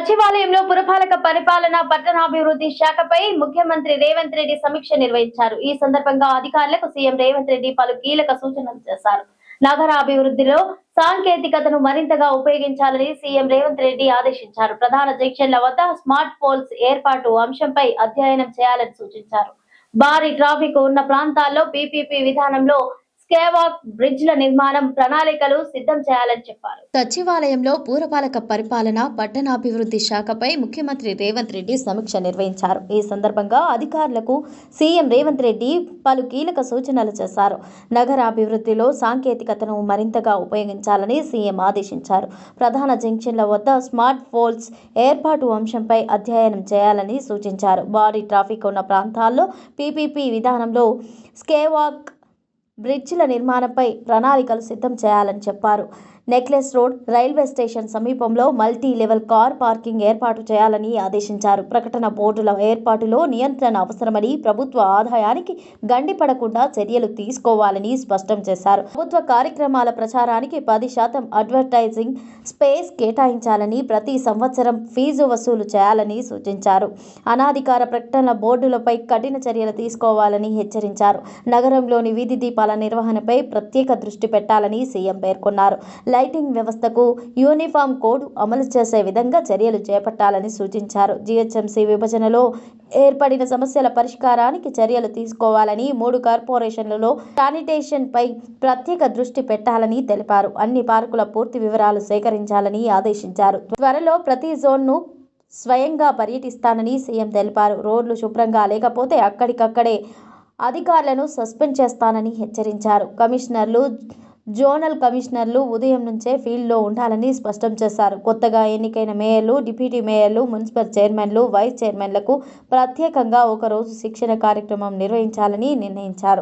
సచివాలయంలో పురపాలక పరిపాలన పట్టణాభివృద్ధి శాఖపై ముఖ్యమంత్రి రేవంత్ రెడ్డి సమీక్ష నిర్వహించారు. ఈ సందర్భంగా అధికారులకు సీఎం రేవంత్ రెడ్డి పలు కీలక సూచనలు చేశారు. నగర అభివృద్ధిలో సాంకేతికతను మరింతగా ఉపయోగించాలని సీఎం రేవంత్ రెడ్డి ఆదేశించారు. ప్రధాన జంక్షన్ల వద్ద స్మార్ట్ పోల్స్ ఏర్పాటు అంశంపై అధ్యయనం చేయాలని సూచించారు. భారీ ట్రాఫిక్ ఉన్న ప్రాంతాల్లో పీపీపీ విధానంలో స్కేవాక్ బ్రిడ్జ్ల నిర్మాణం ప్రణాళికలు సిద్ధం చేయాలని చెప్పారు. సచివాలయంలో పూరపాలక పరిపాలన పట్టణాభివృద్ధి శాఖపై ముఖ్యమంత్రి రేవంత్ రెడ్డి సమీక్ష నిర్వహించారు. ఈ సందర్భంగా అధికారులకు సీఎం రేవంత్ రెడ్డి పలు కీలక సూచనలు చేశారు. నగరాభివృద్ధిలో సాంకేతికతను మరింతగా ఉపయోగించాలని సీఎం ఆదేశించారు. ప్రధాన జంక్షన్ల వద్ద స్మార్ట్ పోల్స్ ఏర్పాటు అంశంపై అధ్యయనం చేయాలని సూచించారు. భారీ ట్రాఫిక్ ఉన్న ప్రాంతాల్లో పీపీపీ విధానంలో స్కేవాక్ బ్రిడ్జిల నిర్మాణంపై ప్రణాళికలు సిద్ధం చేయాలని చెప్పారు. నెక్లెస్ రోడ్ రైల్వే స్టేషన్ సమీపంలో మల్టీ లెవెల్ కార్ పార్కింగ్ ఏర్పాటు చేయాలని ఆదేశించారు. ప్రకటన బోర్డుల ఏర్పాటులో నియంత్రణ అవసరమని ప్రభుత్వ ఆదాయానికి గండిపడకుండా చర్యలు తీసుకోవాలని స్పష్టం చేశారు. ప్రభుత్వ కార్యక్రమాల ప్రచారానికి పది శాతం అడ్వర్టైజింగ్ స్పేస్ కేటాయించాలని ప్రతి సంవత్సరం ఫీజు వసూలు చేయాలని సూచించారు. అనాధికార ప్రకటన బోర్డులపై కఠిన చర్యలు తీసుకోవాలని హెచ్చరించారు. నగరంలోని వీధి దీపాల నిర్వహణపై ప్రత్యేక దృష్టి పెట్టాలని సీఎం పేర్కొన్నారు. లైటింగ్ వ్యవస్థకు యూనిఫామ్ కోడ్ అమలు చేసే విధంగా చర్యలు చేపట్టాలని సూచించారు. జీహెచ్ఎంసీ విభజనలో ఏర్పడిన సమస్యల పరిష్కారానికి చర్యలు తీసుకోవాలని మూడు కార్పొరేషన్లలో శానిటేషన్పై ప్రత్యేక దృష్టి పెట్టాలని తెలిపారు. అన్ని పార్కుల పూర్తి వివరాలు సేకరించాలని ఆదేశించారు. త్వరలో ప్రతి జోన్ను స్వయంగా పర్యటిస్తానని సీఎం తెలిపారు. రోడ్లు శుభ్రంగా లేకపోతే అక్కడికక్కడే అధికారులను సస్పెండ్ చేస్తానని హెచ్చరించారు. కమిషనర్లు జోనల్ కమిషనర్లు ఉదయం నుంచే ఫీల్డ్లో ఉండాలని స్పష్టం చేశారు. కొత్తగా ఎన్నికైన మేయర్లు డిప్యూటీ మేయర్లు మున్సిపల్ చైర్మన్లు వైస్ చైర్మన్లకు ప్రత్యేకంగా ఒకరోజు శిక్షణ కార్యక్రమం నిర్వహించాలని నిర్ణయించారు.